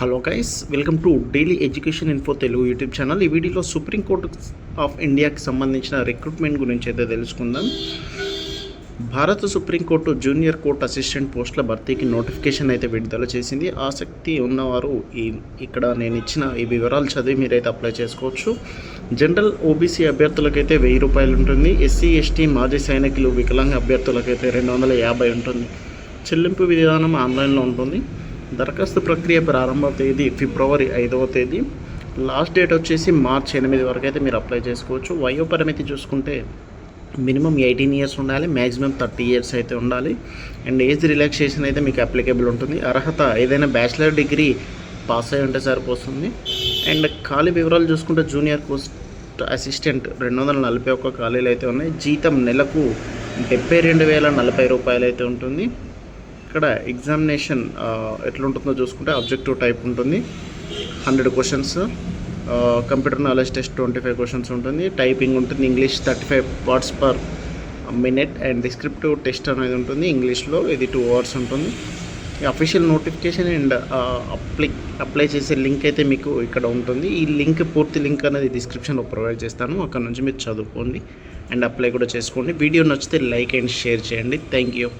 Hello guys welcome to daily education info Telugu YouTube channel ఈ వీడియోలో supreme court of ఇండియాకి సంబంధించిన రిక్రూట్మెంట్ గురించి అయితే తెలుసుకుందాం. భారత సుప్రీంకోర్టు జూనియర్ కోర్ట్ అసిస్టెంట్ పోస్టుల భర్తీకి నోటిఫికేషన్ అయితే విడుదల చేసింది. ఆసక్తి ఉన్నవారు ఈ ఇక్కడ నేను ఇచ్చిన ఈ వివరాలు చదివి మీరైతే అప్లై చేసుకోవచ్చు. జనరల్ ఓబీసీ అభ్యర్థులకైతే వెయ్యి రూపాయలు ఉంటుంది. ఎస్సీ ఎస్టీ మాజీ సైనికులు వికలాంగ అభ్యర్థులకైతే రెండు వందల యాభై ఉంటుంది. చెల్లింపు విధానం ఆన్లైన్లో ఉంటుంది. దరఖాస్తు ప్రక్రియ ప్రారంభ తేదీ ఫిబ్రవరి ఐదవ తేదీ. లాస్ట్ డేట్ వచ్చేసి మార్చ్ ఎనిమిది వరకు అయితే మీరు అప్లై చేసుకోవచ్చు. వయో పరిమితి చూసుకుంటే మినిమం ఎయిటీన్ ఇయర్స్ ఉండాలి మ్యాక్సిమం థర్టీ ఇయర్స్ అయితే ఉండాలి. అండ్ ఏజ్ రిలాక్సేషన్ అయితే మీకు అప్లికేబుల్ ఉంటుంది. అర్హత ఏదైనా బ్యాచిలర్ డిగ్రీ పాస్ అయి ఉంటే సరిపోతుంది. అండ్ ఖాళీ వివరాలు చూసుకుంటే జూనియర్ పోస్ట్ అసిస్టెంట్ రెండు వందల నలభై ఒక్క ఖాళీలు అయితే ఉన్నాయి. జీతం నెలకు డెబ్బై రెండు వేల నలభై రూపాయలు అయితే ఉంటుంది. ఇక్కడ ఎగ్జామినేషన్ ఎట్లుంటుందో చూసుకుంటే అబ్జెక్టివ్ టైప్ ఉంటుంది. Hundred questions computer knowledge test twenty five questions ఉంటుంది. టైపింగ్ ఉంటుంది English thirty five words per minute and descriptive test అనేది ఉంటుంది. ఇంగ్లీష్లో ఇది టూ అవర్స్ ఉంటుంది. Official notification and apply apply చేసే లింక్ అయితే మీకు ఇక్కడ ఉంటుంది. ఈ లింక్ పూర్తి లింక్ అనేది డిస్క్రిప్షన్లో ప్రొవైడ్ చేస్తాను. అక్కడ నుంచి మీరు చదువుకోండి అండ్ అప్లై కూడా చేసుకోండి. వీడియో నచ్చితే లైక్ అండ్ షేర్ చేయండి. Thank you